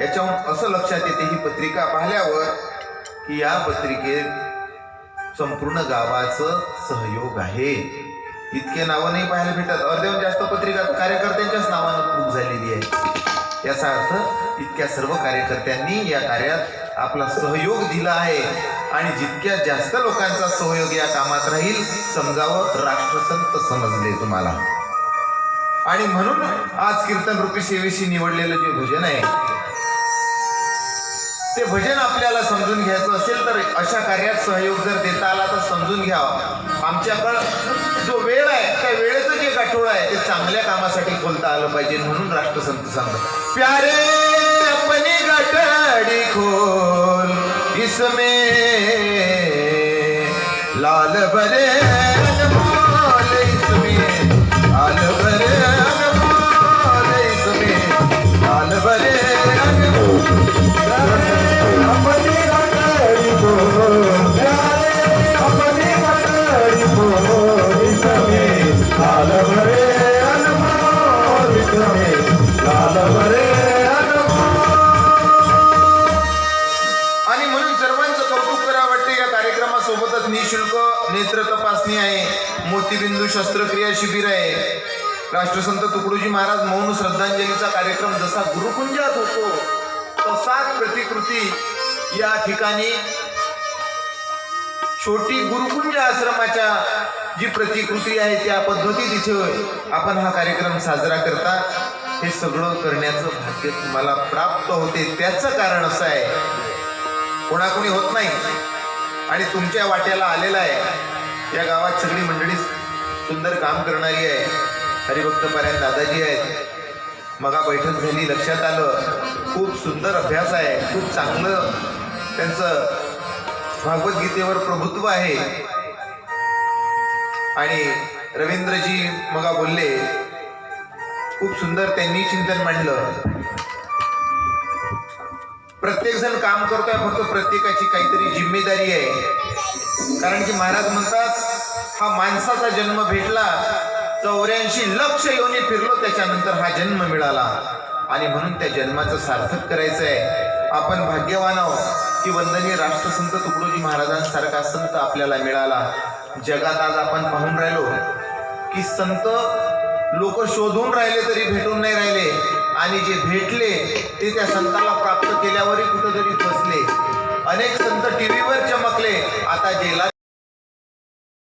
याच्याहून असं लक्षात येते ही पत्रिका पाहिल्यावर की या पत्रिकेत संपूर्ण गावाचं सहयोग आहे. इतके नावं नाही पाहायला भेटत अर्ध्याहून जास्त पत्रिका कार्यकर्त्यांच्याच नावानं बुक झालेली आहे याचा अर्थ इतक्या सर्व कार्यकर्त्यांनी या कार्यात आपला सहयोग दिला आहे. आणि जितक्या जास्त लोकांचा सहयोग या कामात राहील समजावं राष्ट्रसंत समजले तुम्हाला. आणि म्हणून आज कीर्तन रूपी सेवेशी निवडलेलं जे भजन आहे ते भजन आपल्याला समजून घ्यायचं असेल तर अशा कार्यात सहयोग जर देता आला तर समजून घ्यावा. आमच्याकडं जो वेळ आहे त्या वेळेचं जे गाठोळ आहे ते चांगल्या कामासाठी खोलता आलं पाहिजे म्हणून राष्ट्रसंत सांगतात. प्यारे अपनी गाठाडी खोल इसमें लाल भरे सोबत निशुल्क नेत्र तपासणी आहे. मोतीबिंदू शस्त्रक्रिया शिबिर आहे. राष्ट्रसंत तुकडोजी महाराज मौन श्रद्धांजलीचा कार्यक्रम जसा गुरुकुंजात होतो तसाच प्रतिकृती या ठिकाणी छोटी गुरुकुंज आश्रमाच्या जी प्रतिकृती आहे त्या पद्धती तिथे आपण हा कार्यक्रम साजरा करता हे सगळं करण्याचं भाग्य तुम्हाला प्राप्त होते. त्याचं कारण असं आहे. कोणाकोणी होत नाही. आणि तुमच्या वाट्याला आलेला आहे. या गावात सगळी मंडळी सुंदर काम करणारी आहे. हरिभक्त पर्यंत दादाजी आहेत. मगा बैठक झाली लक्षात आलं. खूप सुंदर अभ्यास आहे. खूप चांगलं त्यांचं भागवद्गीतेवर प्रभुत्व आहे. आणि रवींद्रजी मगा बोलले खूप सुंदर त्यांनी चिंतन मांडलं. प्रत्येक जण काम करतोय फक्त प्रत्येकाची काहीतरी जिम्मेदारी आहे. कारण की महाराज म्हणतात हा माणसाचा जन्म भेटला चौऱ्याऐंशी लक्ष योनी फिरलो त्याच्यानंतर हा जन्म मिळाला. आणि म्हणून त्या जन्माचं सार्थक करायचं आहे आपण भाग्यवान आहोत की वंदनीय राष्ट्रसंत तुकडोजी महाराजांसारखा संत आपल्याला मिळाला. जगात आज आपण पाहून राहिलो की संत लोक शोधून राहिले तरी भेटून नाही राहिले. आणि जे भेटले ते त्या संताला प्राप्त केल्यावरही कुठंतरी फसले. अनेक संत टीव्हीवर चमकले. आता जेलात